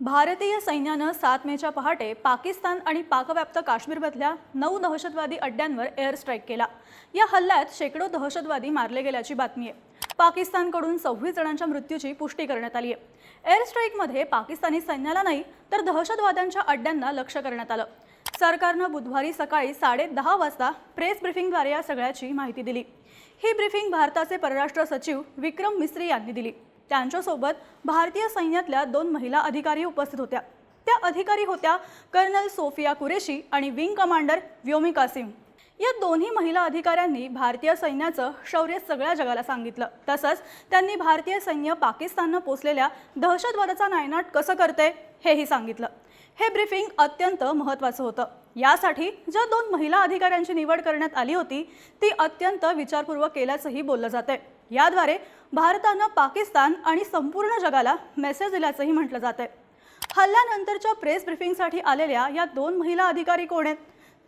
भारतीय सैन्यानं सात मेच्या पहाटे पाकिस्तान आणि पाकव्याप्त काश्मीरमधल्या नऊ दहशतवादी अड्ड्यांवर एअर स्ट्राईक केला. या हल्ल्यात शेकडो दहशतवादी मारले गेल्याची बातमी आहे. पाकिस्तानकडून सव्वीस जणांच्या मृत्यूची पुष्टी करण्यात आली आहे. एअर स्ट्राईकमध्ये पाकिस्तानी सैन्याला नाही तर दहशतवाद्यांच्या अड्ड्यांना लक्ष करण्यात आलं. सरकारनं बुधवारी सकाळी साडे दहा वाजता प्रेस ब्रिफिंगद्वारे या सगळ्याची माहिती दिली. ही ब्रिफिंग भारताचे परराष्ट्र सचिव विक्रम मिस्री यांनी दिली. त्यांच्यासोबत भारतीय सैन्यातल्या दोन महिला अधिकारी उपस्थित होत्या. त्या अधिकारी होत्या कर्नल सोफिया कुरेशी आणि विंग कमांडर व्योमिका कासिम. या दोन्ही महिला अधिकाऱ्यांनी भारतीय सैन्याचं शौर्य सगळ्या जगाला सांगितलं. तसंच त्यांनी भारतीय सैन्य पाकिस्ताननं पोचलेल्या दहशतवादाचा नायनाट कसं करते हेही सांगितलं. हे ब्रीफिंग अत्यंत महत्त्वाचं होतं. यासाठी ज्या दोन महिला अधिकाऱ्यांची निवड करण्यात आली होती ती अत्यंत विचारपूर्वक केल्याचंही बोललं जातंय. याद्वारे भारतानं पाकिस्तान आणि संपूर्ण जगाला मेसेज दिल्याचंही म्हटलं जातंय. हल्ल्यानंतरच्या प्रेस ब्रिफिंगसाठी आलेल्या या दोन महिला अधिकारी कोण आहेत?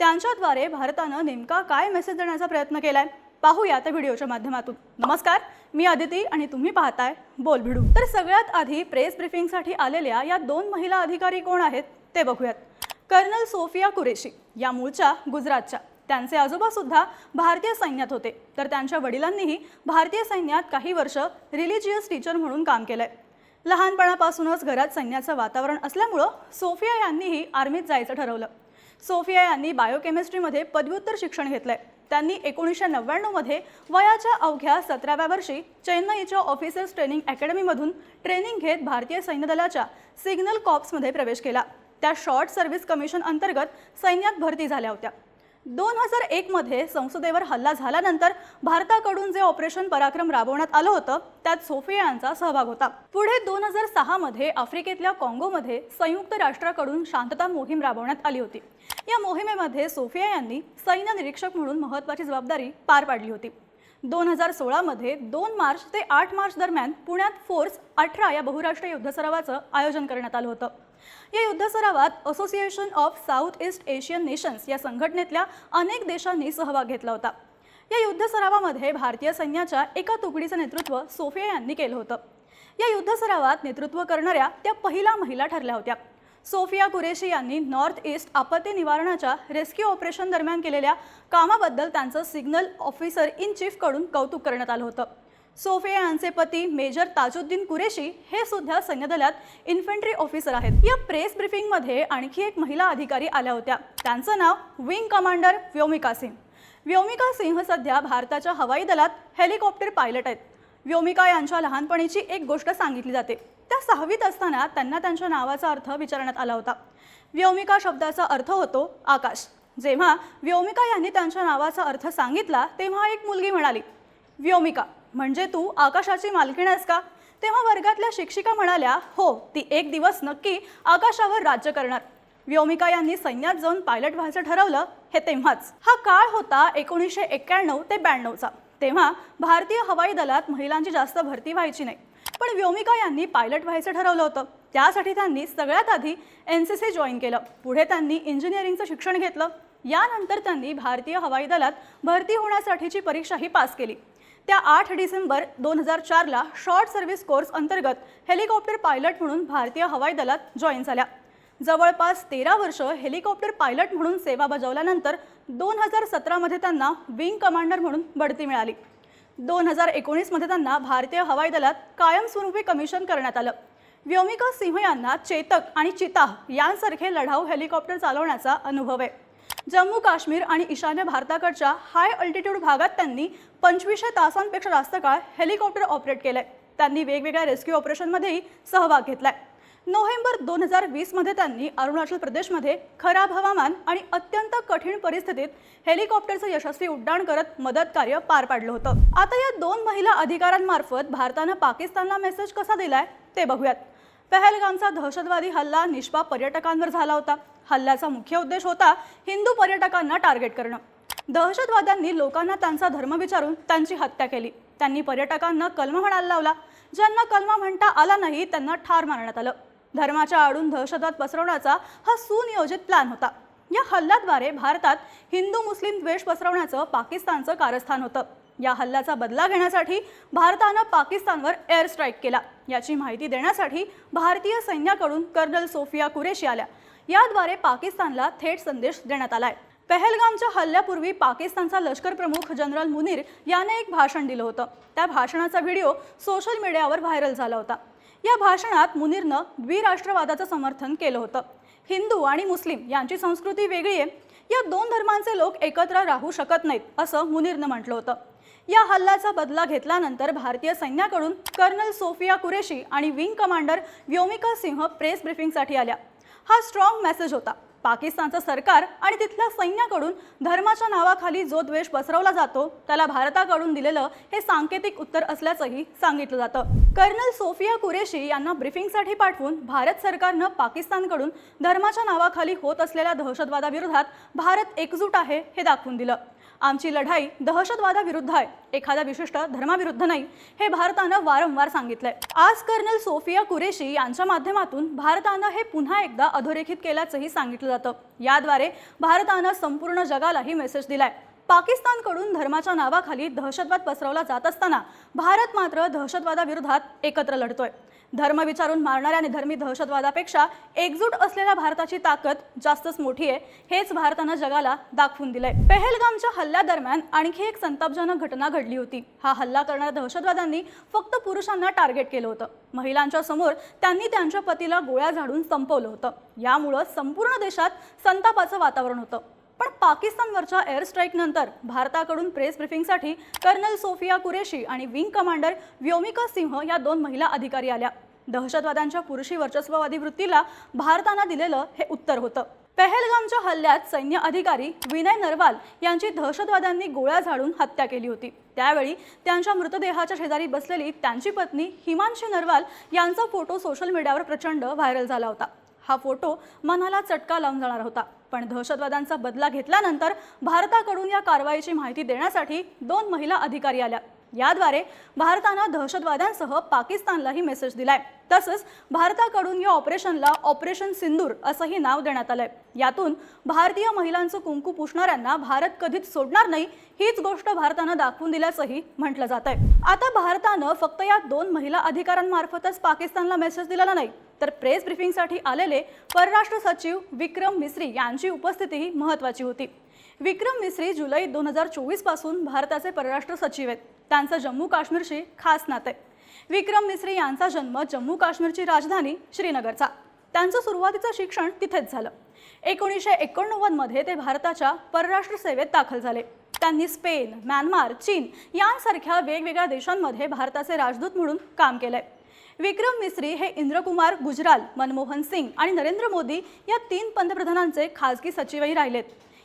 त्यांच्याद्वारे भारतानं नेमका काय मेसेज देण्याचा प्रयत्न केलाय? पाहूया त्या व्हिडिओच्या माध्यमातून. नमस्कार मी अदिती आणि तुम्ही पाहताय बोल भिडू तर सगळ्यात आधी प्रेस ब्रिफिंगसाठी आलेल्या या दोन महिला अधिकारी कोण आहेत ते बघूयात. कर्नल सोफिया कुरेशी या मूळच्या गुजरातच्या. त्यांचे आजोबासुद्धा भारतीय सैन्यात होते. तर त्यांच्या वडिलांनीही भारतीय सैन्यात काही वर्ष रिलिजियस टीचर म्हणून काम केलंय. लहानपणापासूनच घरात सैन्याचं वातावरण असल्यामुळं सोफिया यांनीही आर्मीत जायचं ठरवलं. सोफिया यांनी बायोकेमिस्ट्रीमध्ये पदव्युत्तर शिक्षण घेतलंय. त्यांनी एकोणीसशे नव्याण्णवमध्ये वयाच्या अवघ्या सतराव्या वर्षी चेन्नईच्या ऑफिसर्स ट्रेनिंग अकॅडमीमधून ट्रेनिंग घेत भारतीय सैन्य दलाच्या सिग्नल कॉप्समध्ये प्रवेश केला. त्या शॉर्ट सर्व्हिस कमिशन अंतर्गत सैन्यात भरती झाल्या होत्या. दोन हजार एकमध्ये संसदेवर हल्ला झाल्यानंतर भारताकडून जे ऑपरेशन पराक्रम राबवण्यात आलं होतं त्यात सोफिया यांचा सहभाग होता. पुढे दोन हजार सहामध्ये आफ्रिकेतल्या काँगोमध्ये संयुक्त राष्ट्राकडून शांतता मोहीम राबवण्यात आली होती. या मोहिमेमध्ये सोफिया यांनी सैन्य निरीक्षक म्हणून महत्त्वाची जबाबदारी पार पाडली होती. दोन हजार सोळामध्ये दोन मार्च ते आठ मार्च दरम्यान पुण्यात फोर्स अठरा या बहुराष्ट्रीय युद्ध सरावाचं आयोजन करण्यात आलं होतं. या युद्ध सरावात Association of South East Asian Nations या संघटनेतल्या अनेक देशांनी सहभाग घेतला होता. या युद्ध सरावामध्ये भारतीय सैन्याच्या एका तुकडीचं नेतृत्व सोफिया यांनी केलं होतं. या युद्ध सरावात नेतृत्व करणाऱ्या त्या पहिल्या महिला ठरल्या होत्या. सोफिया कुरेशी यांनी नॉर्थ ईस्ट आपत्ती निवारणाच्या रेस्क्यू ऑपरेशन दरम्यान केलेल्या कामाबद्दल त्यांचं सिग्नल ऑफिसर इन चीफकडून कौतुक करण्यात आलं होतं. सोफिया यांचे पती मेजर ताजुद्दीन कुरेशी हे सुद्धा सैन्यदलात इन्फंट्री ऑफिसर आहेत. या प्रेस ब्रिफिंगमध्ये आणखी एक महिला अधिकारी आल्या होत्या. त्यांचं नाव विंग कमांडर व्योमिका सिंग व्योमिका सिंह सध्या भारताच्या हवाई दलात हेलिकॉप्टर पायलट आहेत. व्योमिका यांच्या लहानपणीची एक गोष्ट सांगितली जाते. त्या सहावीत असताना त्यांना त्यांच्या नावाचा अर्थ विचारण्यात आला होता. व्योमिका शब्दाचा अर्थ होतो आकाश. जेव्हा व्योमिका यांनी त्यांच्या नावाचा अर्थ सांगितला तेव्हा एक मुलगी म्हणाली व्योमिका म्हणजे तू आकाशाची मालकीण आहेस का? तेव्हा वर्गातल्या शिक्षिका म्हणाल्या हो ती एक दिवस नक्की आकाशावर राज्य करणार. व्योमिका यांनी सैन्यात जाऊन पायलट व्हायचं ठरवलं हे तेव्हाच. हा काळ होता एकोणीसशे एक्क्याण्णव ते ब्याण्णवचा. तेव्हा भारतीय हवाई दलात महिलांची जास्त भरती व्हायची नाही. पण व्योमिका यांनी पायलट व्हायचं ठरवलं होतं. त्यासाठी त्यांनी सगळ्यात आधी एन सी सी जॉईन केलं. पुढे त्यांनी इंजिनिअरिंगचं शिक्षण घेतलं. यानंतर त्यांनी भारतीय हवाई दलात भरती होण्यासाठीची परीक्षाही पास केली. त्या आठ डिसेंबर दोन हजार चारला शॉर्ट सर्व्हिस कोर्स अंतर्गत हेलिकॉप्टर पायलट म्हणून भारतीय हवाई दलात जॉईन झाल्या. जवळपास तेरा वर्ष हेलिकॉप्टर पायलट म्हणून सेवा बजावल्यानंतर दोन हजार सतरामध्ये त्यांना विंग कमांडर म्हणून बढती मिळाली. दोन हजार एकोणीसमध्ये त्यांना भारतीय हवाई दलात कायमस्वरूपी कमिशन करण्यात आलं. व्योमिका सिंह यांना चेतक आणि चिताह यांसारखे लढाऊ हेलिकॉप्टर चालवण्याचा अनुभव आहे. जम्मू काश्मीर आणि ईशान्य भारताकडच्या हाय अल्टिट्यूड भागात त्यांनी पंचवीसशे तासांपेक्षा जास्त काळ हेलिकॉप्टर ऑपरेट केलंय. त्यांनी वेगवेगळ्या रेस्क्यू ऑपरेशनमध्येही सहभाग घेतलाय. नोव्हेंबर दोन हजार वीसमध्ये त्यांनी अरुणाचल प्रदेशमध्ये खराब हवामान आणि अत्यंत कठीण परिस्थितीत हेलिकॉप्टरचं यशस्वी उड्डाण करत मदत कार्य पार पाडलं होतं. आता या दोन महिला अधिकाऱ्यांमार्फत भारतानं पाकिस्तानला मेसेज कसा दिलाय ते बघूयात. पहलगामचा दहशतवादी हल्ला निष्पाप पर्यटकांवर झाला होता. हल्ल्याचा मुख्य उद्देश होता हिंदू पर्यटकांना टार्गेट करणं. दहशतवाद्यांनी लोकांना त्यांचा धर्म विचारून त्यांची हत्या केली. त्यांनी पर्यटकांना कलम म्हणायला लावला. ज्यांना कलमा म्हणता आला नाही त्यांना ठार मारण्यात आलं. धर्माच्या आडून दहशतवाद पसरवण्याचा हा सुनियोजित प्लॅन होता. या हल्ल्याद्वारे भारतात हिंदू मुस्लिम द्वेष पसरवण्याचं पाकिस्तानचं कारस्थान होतं. या हल्ल्याचा बदला घेण्यासाठी भारतानं पाकिस्तानवर एअर स्ट्राईक केला. याची माहिती देण्यासाठी भारतीय सैन्याकडून कर्नल सोफिया कुरेशी आल्या. याद्वारे पाकिस्तानला थेट संदेश देण्यात आलाय. पहलगामच्या हल्ल्यापूर्वी पाकिस्तानचा लष्कर प्रमुख जनरल मुनीर याने एक भाषण दिलं होतं. त्या भाषणाचा व्हिडिओ सोशल मीडियावर व्हायरल झाला होता. या भाषणात मुनीरनं द्विराष्ट्रवादाचं समर्थन केलं होतं. हिंदू आणि मुस्लिम यांची संस्कृती वेगळी आहे. या दोन धर्मांचे लोक एकत्र राहू शकत नाहीत असं मुनीरनं म्हटलं होतं. या हल्ल्याचा बदला घेतल्यानंतर भारतीय सैन्याकडून कर्नल सोफिया कुरेशी आणि wing commander Vyomika Singh press ब्रिफिंगसाठी आल्या. हा स्ट्रॉंग मेसेज होता. पाकिस्तानचं सरकार आणि तिथल्या सैन्याकडून धर्माच्या नावाखाली जो द्वेष पसरवला जातो त्याला भारताकडून दिलेलं हे सांकेतिक उत्तर असल्याचंही सांगितलं जातं. कर्नल सोफिया कुरेशी यांना ब्रिफिंगसाठी पाठवून भारत सरकारनं पाकिस्तानकडून धर्माच्या नावाखाली होत असलेल्या दहशतवादाविरोधात भारत एकजूट आहे हे दाखवून दिलं. आमची लढाई दहशतवादाविरुद्ध आहे एखाद्या विशिष्ट धर्माविरुद्ध नाही हे भारतानं वारंवार सांगितलंय. आज कर्नल सोफिया कुरेशी यांच्या माध्यमातून भारतानं हे पुन्हा एकदा अधोरेखित केल्याचंही सांगितलं जातं. याद्वारे भारतानं संपूर्ण जगालाही मेसेज दिलाय. पाकिस्तानकडून धर्माच्या नावाखाली दहशतवाद पसरवला जात असताना भारत मात्र दहशतवादाविरोधात एकत्र लढतोय. धर्म विचारून मारणाऱ्या आणि धर्मी दहशतवादापेक्षा एकजूट असलेल्या भारताची ताकद जास्तच मोठी आहे हेच भारतानं जगाला दाखवून दिलंय. पेहलगामच्या हल्ल्यादरम्यान आणखी एक संतापजनक घटना घडली होती. हा हल्ला करणाऱ्या दहशतवाद्यांनी फक्त पुरुषांना टार्गेट केलं होतं. महिलांच्या समोर त्यांनी त्यांच्या पतीला गोळ्या झाडून संपवलं होतं. यामुळं संपूर्ण देशात संतापाचं वातावरण होतं. पण पाकिस्तानवरच्या एअर स्ट्राईक नंतर भारताकडून प्रेस ब्रिफिंगसाठी कर्नल सोफिया कुरेशी आणि विंग कमांडर व्योमिका सिंह या दोन महिला अधिकारी आल्या. दहशतवाद्यांच्या पुरुषी वर्चस्ववादी वृत्तीला भारतानं दिलेलं हे उत्तर होतं. पहलगामच्या हल्ल्यात सैन्य अधिकारी विनय नरवाल यांची दहशतवाद्यांनी गोळ्या झाडून हत्या केली होती. त्यावेळी त्यांच्या मृतदेहाच्या शेजारी बसलेली त्यांची पत्नी हिमांशी नरवाल यांचा फोटो सोशल मीडियावर प्रचंड व्हायरल झाला होता. हा फोटो मनाला चटका लावून जाणार होता. पण दहशतवाद्यांचा बदला घेतल्यानंतर भारताकडून या कारवाईची माहिती देण्यासाठी दोन महिला अधिकारी आल्या. याद्वारे भारतानं दहशतवाद्यांसह पाकिस्तानलाही मेसेज दिलाय. तसंच भारताकडून या ऑपरेशनला ऑपरेशन सिंदूर असंही नाव देण्यात आलंय. यातून भारतीय महिलांचं कुंकू पुसणाऱ्यांना भारत कधीच सोडणार नाही हीच गोष्ट भारतानं दाखवून दिल्याचंही म्हटलं जात आहे आता भारतानं फक्त या दोन महिला अधिकाऱ्यांमार्फतच पाकिस्तानला मेसेज दिलेला नाही तर प्रेस ब्रिफिंगसाठी आलेले परराष्ट्र सचिव विक्रम मिस्री यांची उपस्थितीही महत्त्वाची होती. विक्रम मिस्री जुलै दोन हजार चोवीसपासून भारताचे परराष्ट्र सचिव आहेत. त्यांचं जम्मू काश्मीरशी खास नाते. विक्रम मिस्री यांचा जन्म जम्मू काश्मीरची राजधानी श्रीनगरचा. त्यांचं सुरुवातीचं शिक्षण तिथेच झालं. एकोणीसशे एकोणनव्वदमध्ये ते भारताच्या परराष्ट्र सेवेत दाखल झाले. त्यांनी स्पेन म्यानमार चीन यांसारख्या वेगवेगळ्या देशांमध्ये भारताचे राजदूत म्हणून काम केलंय. विक्रम मिस्री हे इंद्रकुमार गुजराल मनमोहन सिंग आणि नरेंद्र मोदी या तीन पंतप्रधानांचे खासगी सचिवही राहिलेत.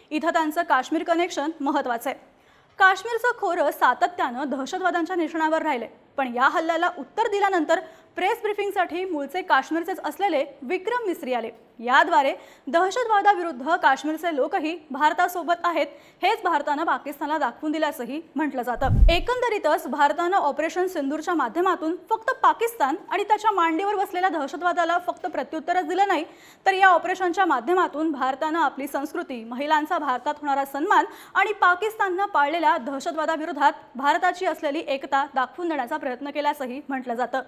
इथं त्यांचं काश्मीर कनेक्शन महत्त्वाचं आहे. काश्मीरचं खोरं सातत्यानं दहशतवाद्यांच्या निशाणावर राहिले. पण या हल्ल्याला उत्तर दिल्यानंतर प्रेस ब्रिफिंगसाठी मूळचे काश्मीरचेच असलेले विक्रम मिस्री आले. याद्वारे दहशतवादाविरुद्ध काश्मीरचे लोकही भारतासोबत आहेत. हेच भारतानं पाकिस्तानला दाखवून दिल्याचंही म्हटलं जातं. एकंदरीतच भारतानं ऑपरेशन सिंदूरच्या माध्यमातून फक्त पाकिस्तान आणि त्याच्या मांडीवर बसलेल्या दहशतवादाला फक्त प्रत्युत्तरच दिलं नाही तर या ऑपरेशनच्या माध्यमातून भारतानं आपली संस्कृती महिलांचा भारतात होणारा सन्मान आणि पाकिस्ताननं पाळलेल्या दहशतवादाविरोधात भारताची असलेली एकता दाखवून देण्याचा प्रयत्न केल्याचंही म्हटलं जातं.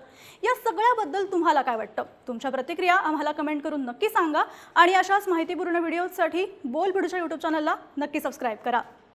या सगळ्याबद्दल तुम्हाला काय वाटतं? तुमच्या प्रतिक्रिया आम्हाला कमेंट करून नक्कीच सांगा आणि अशाच माहितीपूर्ण व्हिडिओजसाठी बोल भिडूच्या यूट्यूब चॅनलला नक्की सबस्क्राईब करा.